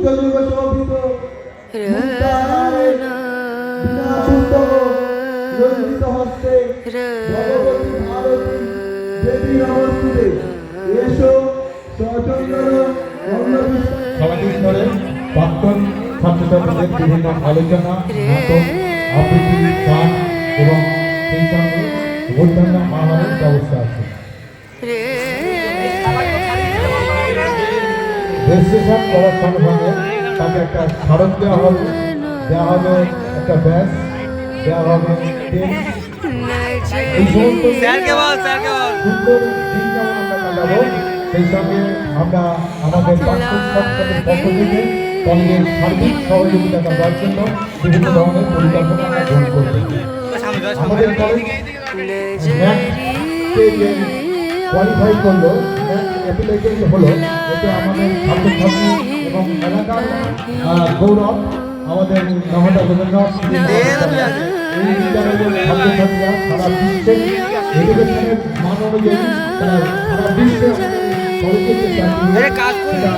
উচ্চ শোভিত লজ্জিত হস্তে ভগবতী ভারতী দেবী নমস্তুতে এসো সচন্দন সমাজের স্তরে প্রাক্তন ছাত্রছাত্রীদের বিভিন্ন আলোচনা আবৃত্তি গান এবং সেই সঙ্গে মধ্যাহ্ন আহারের ব্যবস্থা আছে রেজিস্ট্রেশন করার সঙ্গে সঙ্গে তাকে একটা স্মারক দেওয়া হবে। দেওয়া হবে একটা ব্যাস দেওয়া হবে পেন এই সমস্ত স্যারকে বল স্যারকে বল? সুন্দর দিন যেমন আমরা কাটাবো? সেই সঙ্গে আমরা আমাদের প্রাক্তন পক্ষ থেকে কলেজের সার্বিক সহযোগিতা দেওয়ার জন্য বিভিন্ন ধরনের পরিকল্পনা গ্রহণ করব। আমাদের কলেজ কোয়ালিফাই করল অ্যাপ্লিকেশন হলো এতে আমাদের ছাত্রছাত্রী এবং এলাকার গৌরব আমাদের নহদা রবীন্দ্রনাথ এই বিদ্যালয়ের ছাত্রছাত্রীরা সারা বিশ্বে এডুকেশনের মান অনুযায়ী তারা সারা বিশ্বে সর্বোচ্চ চাকরি আরে কাজ করুন। এটা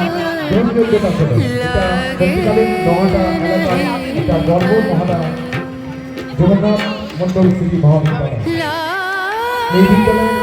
গ্রহণযোগ্যতা ছিল। এটা সত্যিকারের নহদা এলাকার এটা গর্ব মহাদা জগন্নাথ মন্ডল স্মৃতি মহাবিদ্যালয়। এই বিদ্যালয়ের